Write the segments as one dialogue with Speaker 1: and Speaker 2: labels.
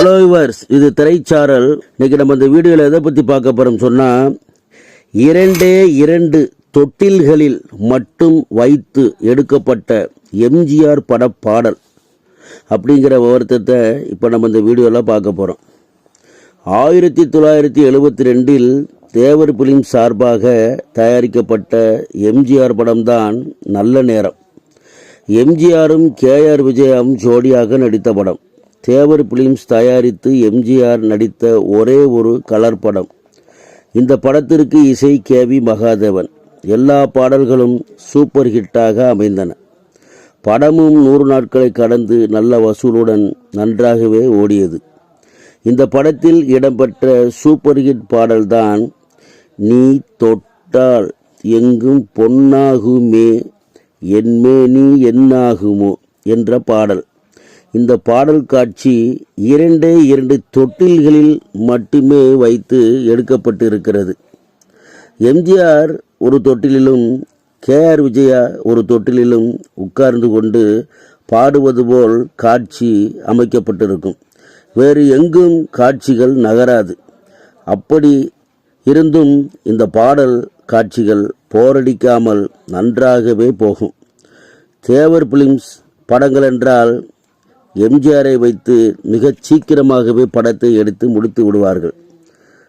Speaker 1: Hello yours இது திரைச்சாரல். இன்னைக்கு நம்ம இந்த வீடியோவில் எதை பற்றி பார்க்க போகிறோம் சொன்னால் இரண்டே இரண்டு தொட்டில்களில் மட்டும் வைத்து எடுக்கப்பட்ட எம்ஜிஆர் பட பாடல் அப்படிங்கிற விவரத்தை இப்போ நம்ம இந்த வீடியோவில் பார்க்க போகிறோம் ஆயிரத்தி தொள்ளாயிரத்தி எழுபத்தி ரெண்டில் தேவர் பிலிம் சார்பாக தயாரிக்கப்பட்ட எம்ஜிஆர் படம்தான் நல்ல நேரம். எம்ஜிஆரும் கேஆர் விஜயாவும் ஜோடியாக நடித்த படம். தேவர் பிலிம்ஸ் தயாரித்து எம்ஜிஆர் நடித்த ஒரே ஒரு கலர் படம். இந்த படத்திற்கு இசை கே வி மகாதேவன். எல்லா பாடல்களும் சூப்பர் ஹிட்டாக அமைந்தன. படமும் நூறு நாட்களை கடந்து நல்ல வசூலுடன் நன்றாகவே ஓடியது. இந்த படத்தில் இடம்பெற்ற சூப்பர் ஹிட் பாடல்தான் நீ தொட்டால் எங்கும் பொன்னாகுமே என்மேனி என்னாகுமோ என்ற பாடல். இந்த பாடல் காட்சி இரண்டே இரண்டு தொட்டில்களில் மட்டுமே வைத்து எடுக்கப்பட்டு இருக்கிறது எம்ஜிஆர் ஒரு தொட்டிலிலும் கேஆர் விஜயா ஒரு தொட்டிலிலும் உட்கார்ந்து கொண்டு பாடுவது போல் காட்சி அமைக்கப்பட்டிருக்கும். வேறு எங்கும் காட்சிகள் நகராது. அப்படி இருந்தும் இந்த பாடல் காட்சிகள் போரடிக்காமல் நன்றாகவே போகும். தேவர் பிலிம்ஸ் படங்கள் என்றால் எம்ஜிஆரை வைத்து மிகச் சீக்கிரமாகவே படத்தை எடுத்து முடித்து விடுவார்கள்.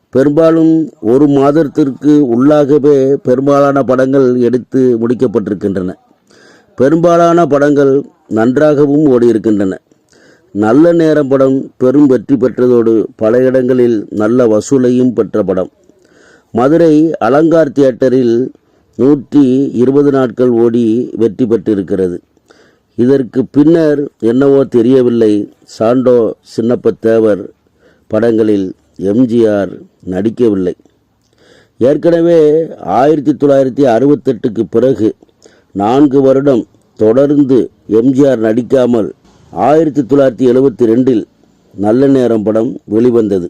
Speaker 1: பெரும்பாலும் ஒரு மாதத்திற்கு உள்ளாகவே பெரும்பாலான படங்கள் எடுத்து முடிக்கப்பட்டிருக்கின்றன. பெரும்பாலான படங்கள் நன்றாகவும் ஓடியிருக்கின்றன. நல்ல நேரம் படம் பெரும் வெற்றி பெற்றதோடு பல இடங்களில் நல்ல வசூலையும் பெற்ற படம். மதுரை அலங்கார் தியேட்டரில் நூற்றி இருபது நாட்கள் ஓடி வெற்றி பெற்றிருக்கிறது. இதற்கு பின்னர் என்னவோ தெரியவில்லை. சாண்டோ சின்னப்ப தேவர் படங்களில் எம்ஜிஆர் நடிக்கவில்லை. ஏற்கனவே ஆயிரத்தி தொள்ளாயிரத்தி அறுபத்தெட்டுக்கு பிறகு நான்கு வருடம் தொடர்ந்து எம்ஜிஆர் நடிக்காமல் ஆயிரத்தி தொள்ளாயிரத்தி எழுபத்தி ரெண்டில் நல்ல நேரம் படம் வெளிவந்தது.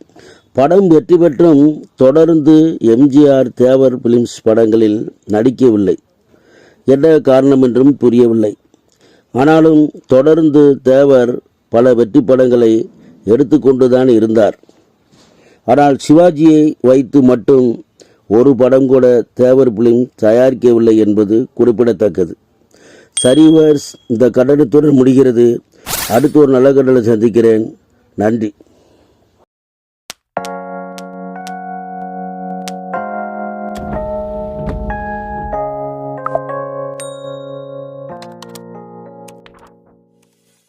Speaker 1: படம் வெற்றி பெற்றும் தொடர்ந்து எம்ஜிஆர் தேவர் பிலிம்ஸ் படங்களில் நடிக்கவில்லை. என்ன காரணம் என்றும் புரியவில்லை. ஆனாலும் தொடர்ந்து தேவர் பல வெற்றி படங்களை எடுத்துக்கொண்டுதான் இருந்தார். ஆனால் சிவாஜியை வைத்து மட்டும் ஒரு படம் கூட தேவர் பிலிம் தயாரிக்கவில்லை என்பது குறிப்பிடத்தக்கது. சரிவர்ஸ் இந்த கட்டணத்துடன் முடிகிறது. அடுத்து ஒரு நல்ல கடலை சந்திக்கிறேன். நன்றி.